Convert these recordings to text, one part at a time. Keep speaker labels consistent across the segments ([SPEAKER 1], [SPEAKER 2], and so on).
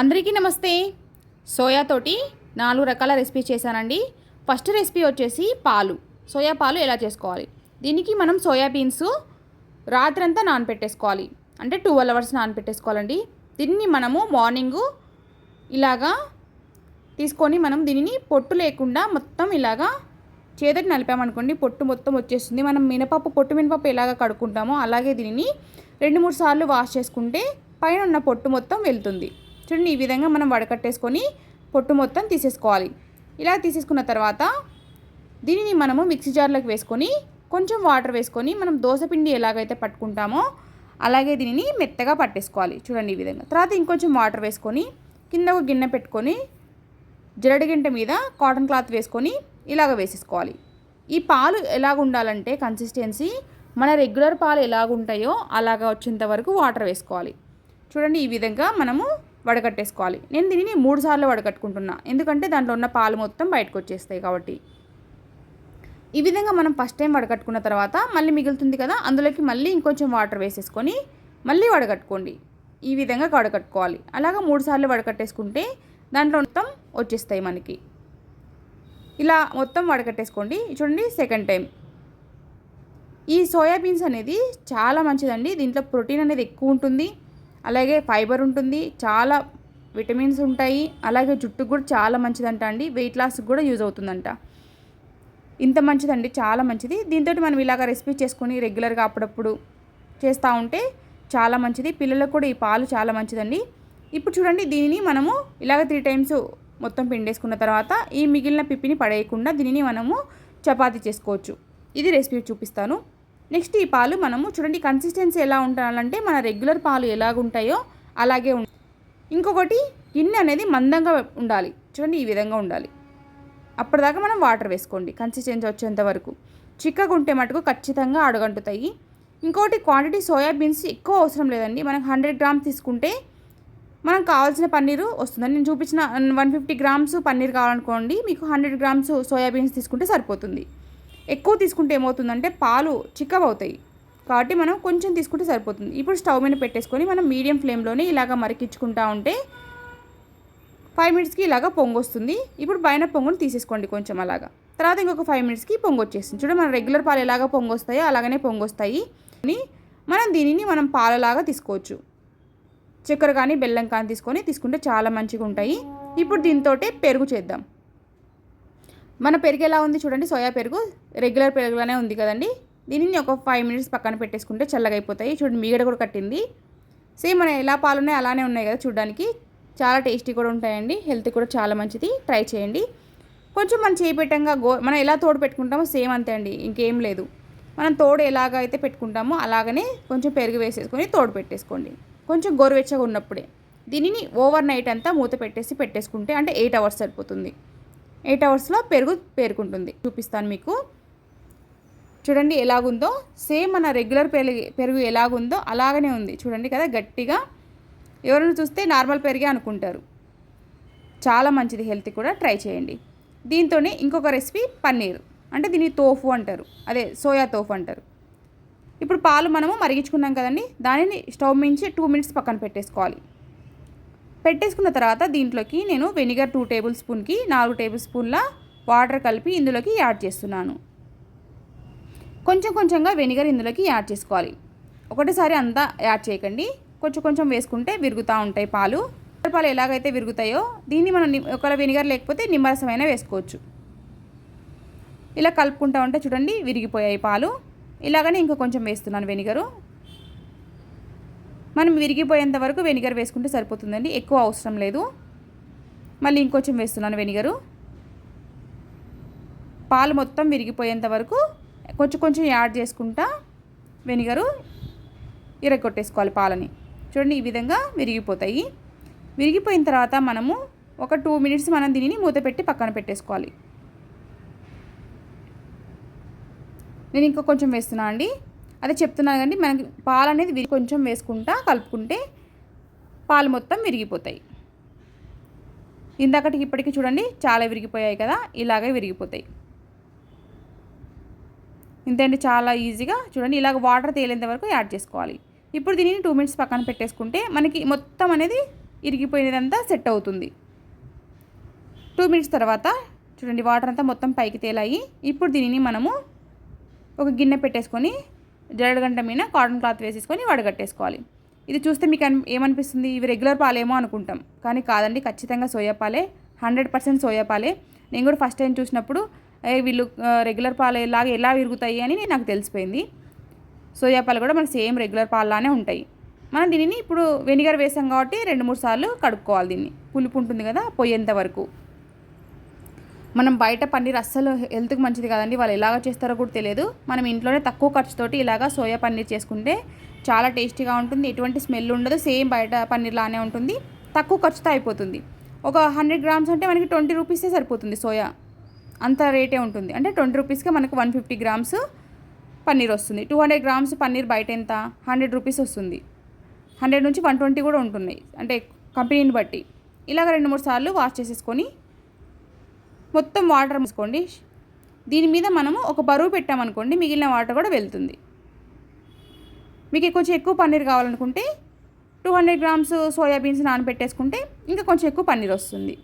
[SPEAKER 1] అందరికీ నమస్తే. సోయా తోటి నాలుగు రకాల రెసిపీ చేశానండి. ఫస్ట్ రెసిపీ వచ్చేసి పాలు. సోయా పాలు ఎలా చేసుకోవాలి? దీనికి మనం సోయా బీన్స్ రాత్రంతా నానపెట్టేసుకోవాలి. అంటే ట్వెల్వ్ అవర్స్ నానపెట్టేసుకోవాలండి. దీన్ని మనము మార్నింగు ఇలాగా తీసుకొని మనం దీనిని పొట్టు లేకుండా మొత్తం ఇలాగా చేతటి నలిపామనుకోండి పొట్టు మొత్తం వచ్చేస్తుంది. మనం మినపప్పు పొట్టు మినపప్పు ఎలాగ కడుక్కుంటామో అలాగే దీనిని రెండు మూడు సార్లు వాష్ చేసుకుంటే పైన ఉన్న పొట్టు మొత్తం వెళ్తుంది. చూడండి ఈ విధంగా మనం వడకట్టేసుకొని పొట్టు మొత్తం తీసేసుకోవాలి. ఇలా తీసేసుకున్న తర్వాత దీనిని మనము మిక్సీ జార్లోకి వేసుకొని కొంచెం వాటర్ వేసుకొని మనం దోశపిండి ఎలాగైతే పట్టుకుంటామో అలాగే దీనిని మెత్తగా పట్టేసుకోవాలి. చూడండి ఈ విధంగా. తర్వాత ఇంకొంచెం వాటర్ వేసుకొని కింద ఒక గిన్నె పెట్టుకొని జరడిగంట మీద కాటన్ క్లాత్ వేసుకొని ఇలాగ వేసేసుకోవాలి. ఈ పాలు ఎలాగ ఉండాలంటే కన్సిస్టెన్సీ మన రెగ్యులర్ పాలు ఎలాగుంటాయో అలాగ వచ్చేంత వరకు వాటర్ వేసుకోవాలి. చూడండి ఈ విధంగా మనము వడకట్టేసుకోవాలి. నేను దీనిని మూడు సార్లు వడకట్టుకుంటున్నా. ఎందుకంటే దాంట్లో ఉన్న పాలు మొత్తం బయటకు వచ్చేస్తాయి కాబట్టి. ఈ విధంగా మనం ఫస్ట్ టైం వడకట్టుకున్న తర్వాత మళ్ళీ మిగులుతుంది కదా అందులోకి మళ్ళీ ఇంకొంచెం వాటర్ వేసేసుకొని మళ్ళీ వడకట్టుకోండి. ఈ విధంగా వడకట్టుకోవాలి. అలాగా మూడు సార్లు వడకట్టేసుకుంటే దాంట్లో మొత్తం వచ్చేస్తాయి మనకి. ఇలా మొత్తం వడకట్టేసుకోండి. చూడండి సెకండ్ టైం. ఈ సోయాబీన్స్ అనేది చాలా మంచిదండి. దీంట్లో ప్రోటీన్ అనేది ఎక్కువ ఉంటుంది. అలాగే ఫైబర్ ఉంటుంది చాలా విటమిన్స్ ఉంటాయి అలాగే జుట్టుకు కూడా చాలా మంచిదంట అండి వెయిట్ లాస్కి కూడా యూజ్ అవుతుందంట. ఇంత మంచిదండి చాలా మంచిది. దీంతో మనం ఇలాగ రెసిపీ చేసుకొని రెగ్యులర్గా అప్పుడప్పుడు చేస్తూ ఉంటే చాలా మంచిది. పిల్లలకు కూడా ఈ పాలు చాలా మంచిదండి. ఇప్పుడు చూడండి దీనిని మనము ఇలాగ త్రీ టైమ్స్ మొత్తం పిండేసుకున్న తర్వాత ఈ మిగిలిన పిప్పిని పడేయకుండా దీనిని మనము చపాతీ చేసుకోవచ్చు. ఇది రెసిపీ చూపిస్తాను. నెక్స్ట్ ఈ పాలు మనము చూడండి కన్సిస్టెన్సీ ఎలా ఉండాలంటే మన రెగ్యులర్ పాలు ఎలాగుంటాయో అలాగే ఉం ఇంకొకటి గిన్నె అనేది మందంగా ఉండాలి. చూడండి ఈ విధంగా ఉండాలి. అప్పటిదాకా మనం వాటర్ వేసుకోండి కన్సిస్టెన్సీ వచ్చేంత వరకు. చిక్కగా ఉంటే మటుకు ఖచ్చితంగా అడగంటుతాయి. ఇంకోటి క్వాంటిటీ సోయాబీన్స్ ఎక్కువ అవసరం లేదండి. మనం హండ్రెడ్ గ్రామ్స్ తీసుకుంటే మనం కావాల్సిన పన్నీరు వస్తుందండి. నేను చూపించిన వన్ ఫిఫ్టీ గ్రామ్స్ పన్నీర్ కావాలనుకోండి మీకు హండ్రెడ్ గ్రామ్స్ సోయాబీన్స్ తీసుకుంటే సరిపోతుంది. ఎక్కువ తీసుకుంటే ఏమవుతుందంటే పాలు చిక్కబవుతాయి కాబట్టి మనం కొంచెం తీసుకుంటే సరిపోతుంది. ఇప్పుడు స్టవ్ మీద పెట్టేసుకొని మనం మీడియం ఫ్లేమ్లోనే ఇలాగ మరికించుకుంటా ఉంటే ఫైవ్ మినిట్స్కి ఇలాగ పొంగు వస్తుంది ఇప్పుడు పైన పొంగును తీసేసుకోండి కొంచెం అలాగా. తర్వాత ఇంకొక ఫైవ్ మినిట్స్కి పొంగు వచ్చేస్తుంది చూడండి మన రెగ్యులర్ పాలు ఎలాగ పొంగు వస్తాయో అలాగనే పొంగు వస్తాయి మనం దీనిని మనం పాలలాగా తీసుకోవచ్చు. చక్కెర కానీ బెల్లం కానీ తీసుకొని తీసుకుంటే చాలా మంచిగా ఉంటాయి ఇప్పుడు దీంతో పెరుగు చేద్దాం. మన పెరుగు ఎలా ఉంది చూడండి సోయా పెరుగు. రెగ్యులర్ పెరుగులానే ఉంది కదండి. దీనిని ఒక ఫైవ్ మినిట్స్ పక్కన పెట్టేసుకుంటే చల్లగా అయిపోతాయి చూడండి మీగడ కూడా కట్టింది. సేమ్ మన ఎలా పాలు ఉన్నాయి అలానే ఉన్నాయి కదా చూడడానికి. చాలా టేస్టీ కూడా ఉంటాయండి. హెల్త్ కూడా చాలా మంచిది. ట్రై చేయండి. కొంచెం మనం చేపెట్టంగా గో మనం ఎలా తోడు పెట్టుకుంటామో సేమ్ అంతే అండి. ఇంకేం లేదు. మనం తోడు ఎలాగ అయితే పెట్టుకుంటామో అలాగనే కొంచెం పెరుగు వేసేసుకొని తోడు పెట్టేసుకోండి. కొంచెం గోరువెచ్చగా ఉన్నప్పుడే. దీనిని ఓవర్ నైట్ అంతా మూత పెట్టేసి పెట్టేసుకుంటే అంటే ఎయిట్ అవర్స్ సరిపోతుంది. ఎయిట్ అవర్స్లో పెరుగు పేరుకుంటుంది. చూపిస్తాను మీకు. చూడండి ఎలాగుందో. సేమ్ మన రెగ్యులర్ పెరుగు పెరుగు ఎలాగుందో అలాగనే ఉంది. చూడండి కదా గట్టిగా. ఎవరైనా చూస్తే నార్మల్ పెరిగే అనుకుంటారు. చాలా మంచిది హెల్త్ కూడా ట్రై చేయండి. దీంతోనే ఇంకొక రెసిపీ పన్నీర్. అంటే దీన్ని తోఫు అంటారు. అదే సోయా తోఫు అంటారు. ఇప్పుడు పాలు మనము మరిగించుకున్నాం కదండి. దానిని స్టవ్ మించి టూ మినిట్స్ పక్కన పెట్టేసుకోవాలి. పెట్టేసుకున్న తర్వాత దీంట్లోకి నేను వెనిగర్ టూ టేబుల్ స్పూన్కి నాలుగు టేబుల్ స్పూన్ల వాటర్ కలిపి ఇందులోకి యాడ్ చేస్తున్నాను. కొంచెం కొంచెంగా వెనిగర్ ఇందులోకి యాడ్ చేసుకోవాలి. ఒకటేసారి అంతా యాడ్ చేయకండి. కొంచెం కొంచెం వేసుకుంటే విరుగుతూ ఉంటాయి పాలు. పాలు ఎలాగైతే విరుగుతాయో దీన్ని మనం ఒకవేళ వెనిగర్ లేకపోతే నిమ్మరసమైనా వేసుకోవచ్చు. ఇలా కలుపుకుంటా ఉంటే చూడండి విరిగిపోయాయి పాలు. ఇలాగనే ఇంకా కొంచెం వేస్తున్నాను వెనిగరు. మనం విరిగిపోయేంత వరకు వెనిగర్ వేసుకుంటే సరిపోతుందండి. ఎక్కువ అవసరం లేదు. మళ్ళీ ఇంకొంచెం వేస్తున్నాను వెనిగరు. పాలు మొత్తం విరిగిపోయేంత వరకు కొంచెం కొంచెం యాడ్ చేసుకుంటా వెనిగరు ఇరగొట్టేసుకోవాలి పాలని. చూడండి ఈ విధంగా విరిగిపోతాయి. విరిగిపోయిన తర్వాత మనము ఒక టూ మినిట్స్ మనం దీనిని మూత పెట్టి పక్కన పెట్టేసుకోవాలి. నేను ఇంకా కొంచెం వేస్తున్నా అండి. అదే చెప్తున్నాను కానీ మనకి పాలు అనేది విరి కొంచెం వేసుకుంటా కలుపుకుంటే పాలు మొత్తం విరిగిపోతాయి. ఇందాకటికి ఇప్పటికి చూడండి చాలా విరిగిపోయాయి కదా ఇలాగే విరిగిపోతాయి. ఇంతండి చాలా ఈజీగా చూడండి ఇలాగ వాటర్ తేలేంత వరకు యాడ్ చేసుకోవాలి. ఇప్పుడు దీనిని టూ మినిట్స్ పక్కన పెట్టేసుకుంటే మనకి మొత్తం అనేది ఇరిగిపోయినదంతా సెట్ అవుతుంది. టూ మినిట్స్ తర్వాత చూడండి వాటర్ అంతా మొత్తం పైకి తేలాయి. ఇప్పుడు దీనిని మనము ఒక గిన్నె పెట్టేసుకొని జడగంట మీద కాటన్ క్లాత్ వేసేసుకొని వడగట్టేసుకోవాలి ఇది చూస్తే మీకు ఏమనిపిస్తుంది? ఇవి రెగ్యులర్ పాలేమో అనుకుంటాం. కానీ కాదండి ఖచ్చితంగా సోయా పాలే హండ్రెడ్ పర్సెంట్ సోయా పాలే. నేను కూడా ఫస్ట్ టైం చూసినప్పుడు వీళ్ళు రెగ్యులర్ పాలు ఇలాగ ఎలా విరుగుతాయి అని నాకు తెలిసిపోయింది. సోయా పాలు కూడా మనకి సేమ్ రెగ్యులర్ పాలలానే ఉంటాయి. మనం దీనిని ఇప్పుడు వెనిగర్ వేసాం కాబట్టి రెండు మూడు సార్లు కడుక్కోవాలి దీన్ని. పులుపు ఉంటుంది కదా పోయేంత వరకు. మనం బయట పన్నీర్ అస్సలు హెల్త్కి మంచిది కదండి. వాళ్ళు ఎలాగ చేస్తారో కూడా తెలియదు. మనం ఇంట్లోనే తక్కువ ఖర్చుతోటి ఇలాగా సోయా పన్నీర్ చేసుకుంటే చాలా టేస్టీగా ఉంటుంది. ఎటువంటి స్మెల్ ఉండదు. సేమ్ బయట పన్నీర్ లానే ఉంటుంది. తక్కువ ఖర్చుతో అయిపోతుంది. ఒక హండ్రెడ్ గ్రామ్స్ అంటే మనకి ట్వంటీ రూపీసే సరిపోతుంది సోయా. అంత రేటే ఉంటుంది. అంటే ట్వంటీ రూపీస్కే మనకు వన్ ఫిఫ్టీ గ్రామ్స్ పన్నీర్ వస్తుంది. టూ హండ్రెడ్ గ్రామ్స్ పన్నీర్ బయట ఎంత? హండ్రెడ్ రూపీస్ వస్తుంది. హండ్రెడ్ నుంచి వన్ ట్వంటీ కూడా ఉంటున్నాయి. అంటే కంపెనీని బట్టి. ఇలాగ రెండు మూడు సార్లు వాష్ చేసేసుకొని మొత్తం వాటర్ మూసుకోండి దీని మీద మనము ఒక బరువు పెట్టామనుకోండి మిగిలిన వాటర్ కూడా వెళ్తుంది. మీకు కొంచెం ఎక్కువ పన్నీర్ కావాలనుకుంటే టూ హండ్రెడ్ గ్రామ్స్ సోయాబీన్స్ నానబెట్టేసుకుంటే ఇంకా కొంచెం ఎక్కువ పన్నీర్ వస్తుంది.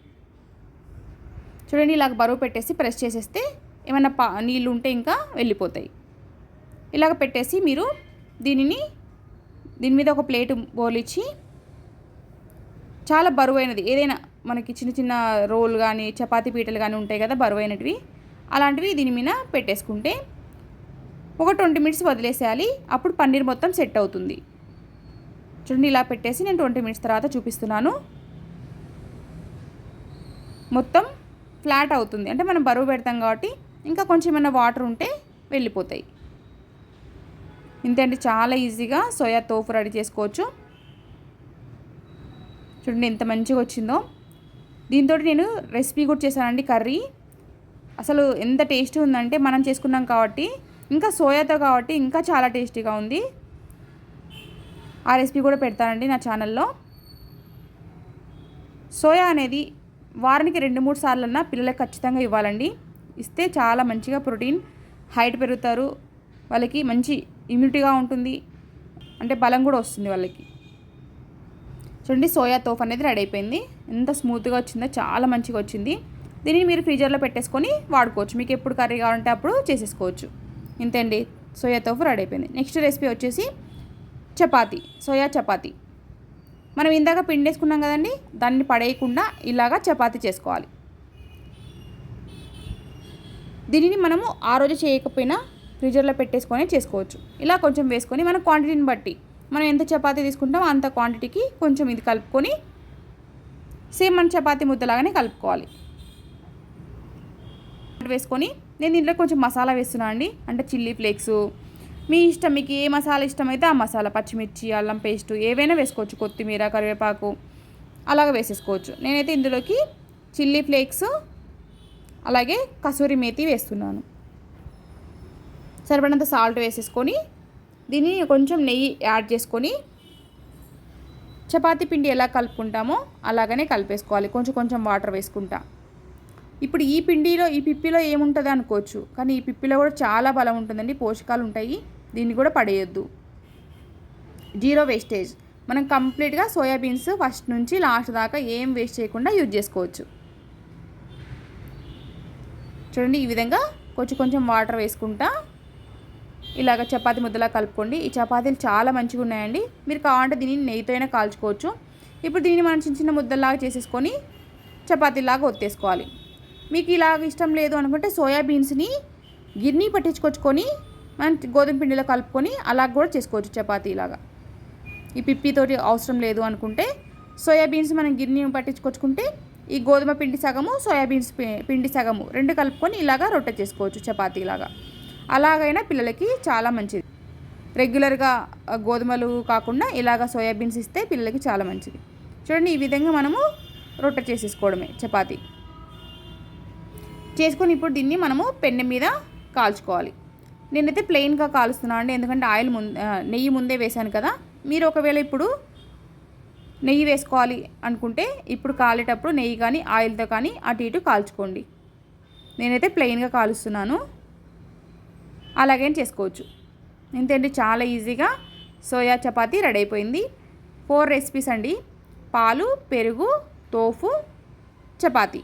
[SPEAKER 1] చూడండి ఇలాగ బరువు పెట్టేసి ప్రెస్ చేసేస్తే ఏమైనా పా నీళ్ళు ఉంటే ఇంకా వెళ్ళిపోతాయి. ఇలాగ పెట్టేసి మీరు దీనిని దీని మీద ఒక ప్లేట్ బోలిచ్చి చాలా బరువైనది. ఏదైనా మనకి చిన్న చిన్న రోల్ కానీ చపాతీ పీటలు కానీ ఉంటాయి కదా బరువైనటివి. అలాంటివి దీని మీద పెట్టేసుకుంటే ఒక ట్వంటీ మినిట్స్ వదిలేసేయాలి. అప్పుడు పన్నీర్ మొత్తం సెట్ అవుతుంది. చూడండి ఇలా పెట్టేసి నేను ట్వంటీ మినిట్స్ తర్వాత చూపిస్తున్నాను. మొత్తం ఫ్లాట్ అవుతుంది. అంటే మనం బరువు పెడతాం కాబట్టి ఇంకా కొంచెం ఏమైనా వాటర్ ఉంటే వెళ్ళిపోతాయి. ఇంతే అండి చాలా ఈజీగా సోయా తోఫు రెడీ చేసుకోవచ్చు. చూడండి ఎంత మంచిగా వచ్చిందో. దీంతో నేను రెసిపీ కూడా చేశానండి కర్రీ. అసలు ఎంత టేస్ట్ ఉందంటే మనం చేసుకున్నాం కాబట్టి ఇంకా సోయాతో కాబట్టి ఇంకా చాలా టేస్టీగా ఉంది. ఆ రెసిపీ కూడా పెడతానండి నా ఛానల్లో. సోయా అనేది వారానికి రెండు మూడు సార్లన్నా పిల్లలకు ఖచ్చితంగా ఇవ్వాలండి. ఇస్తే చాలా మంచిగా ప్రోటీన్ హైట్ పెరుగుతారు. వాళ్ళకి మంచి ఇమ్యూనిటీగా ఉంటుంది. అంటే బలం కూడా వస్తుంది వాళ్ళకి. చూడండి సోయా తోఫ్ అనేది రెడీ అయిపోయింది. ఎంత స్మూత్గా వచ్చిందో చాలా మంచిగా వచ్చింది. దీనిని మీరు ఫ్రీజర్లో పెట్టేసుకొని వాడుకోవచ్చు. మీకు ఎప్పుడు కర్రీ కావాలంటే అప్పుడు చేసేసుకోవచ్చు. ఇంతే అండి సోయా తోఫు రెడీ అయిపోయింది. నెక్స్ట్ రెసిపీ వచ్చేసి చపాతి. సోయా చపాతి. మనం ఇందాక పిండి వేసుకున్నాం కదండి దాన్ని పడేయకుండా ఇలాగా చపాతి చేసుకోవాలి. దీనిని మనము ఆ రోజు చేయకపోయినా ఫ్రీజర్లో పెట్టేసుకొని చేసుకోవచ్చు. ఇలా కొంచెం వేసుకొని మన క్వాంటిటీని బట్టి మనం ఎంత చపాతీ తీసుకుంటామో అంత క్వాంటిటీకి కొంచెం ఇది కలుపుకొని సేమ్ మన చపాతీ ముద్దలాగానే కలుపుకోవాలి. వేసుకొని నేను దీంట్లో కొంచెం మసాలా వేస్తున్నాను అండి. అంటే చిల్లీ ఫ్లేక్స్. మీ ఇష్టం మీకు ఏ మసాలా ఇష్టమైతే ఆ మసాలా పచ్చిమిర్చి అల్లం పేస్ట్ ఏవైనా వేసుకోవచ్చు. కొత్తిమీర కరివేపాకు అలాగ వేసేసుకోవచ్చు. నేనైతే ఇందులోకి చిల్లీ ఫ్లేక్స్ అలాగే కసూరి మేతి వేస్తున్నాను. సరిపడినంత సాల్ట్ వేసేసుకొని దీన్ని కొంచెం నెయ్యి యాడ్ చేసుకొని చపాతీ పిండి ఎలా కలుపుకుంటామో అలాగనే కలిపేసుకోవాలి. కొంచెం కొంచెం వాటర్ వేసుకుంటా. ఇప్పుడు ఈ పిండిలో ఈ పిప్పిలో ఏముంటుంది అనుకోవచ్చు. కానీ ఈ పిప్పిలో కూడా చాలా బలం ఉంటుందండి. పోషకాలు ఉంటాయి. దీన్ని కూడా పడేయొద్దు. Zero wastage. మనం కంప్లీట్గా సోయాబీన్స్ ఫస్ట్ నుంచి లాస్ట్ దాకా ఏం వేస్ట్ చేయకుండా యూజ్ చేసుకోవచ్చు. చూడండి ఈ విధంగా కొంచెం కొంచెం వాటర్ వేసుకుంటా. ఇలాగ చపాతి ముద్దలా కలుపుకోండి. ఈ చపాతీలు చాలా మంచిగా ఉన్నాయండి. మీరు కావాలంటే దీనిని నెయ్యితో అయినా కాల్చుకోవచ్చు. ఇప్పుడు దీన్ని మనం చిన్న చిన్న ముద్దలాగా చేసేసుకొని చపాతీలాగా ఒత్తేసుకోవాలి. మీకు ఇలాగ ఇష్టం లేదు అనుకుంటే సోయాబీన్స్ని గిర్నీ పట్టించుకొచ్చుకొని మనం గోధుమ పిండిలో కలుపుకొని అలా కూడా చేసుకోవచ్చు చపాతీలాగా. ఈ పిప్పితోటి అవసరం లేదు అనుకుంటే సోయాబీన్స్ మనం గిర్నీ పట్టించుకొచ్చుకుంటే ఈ గోధుమ పిండి సగము సోయాబీన్స్ పిండి సగము రెండు కలుపుకొని ఇలాగా రొట్టె చేసుకోవచ్చు చపాతీలాగా. అలాగైనా పిల్లలకి చాలా మంచిది. రెగ్యులర్గా గోధుమలు కాకుండా ఇలాగ సోయాబీన్స్ ఇస్తే పిల్లలకి చాలా మంచిది. చూడండి ఈ విధంగా మనము రొట్టె చేసేసుకోవడమే చపాతీ. చేసుకొని ఇప్పుడు దీన్ని మనము పెన్నె మీద కాల్చుకోవాలి. నేనైతే ప్లెయిన్గా కాలుస్తున్నాను అండి ఎందుకంటే ఆయిల్ ముందు నెయ్యి ముందే వేశాను కదా. మీరు ఒకవేళ ఇప్పుడు నెయ్యి వేసుకోవాలి అనుకుంటే ఇప్పుడు కాలేటప్పుడు నెయ్యి కానీ ఆయిల్తో కానీ అటు ఇటు కాల్చుకోండి. నేనైతే ప్లెయిన్గా కాలుస్తున్నాను. అలాగే చేసుకోవచ్చు. ఇంతేంటి చాలా ఈజీగా సోయా చపాతీ రెడీ అయిపోయింది ఫోర్ రెసిపీస్ అండి. పాలు పెరుగు తోఫు చపాతీ.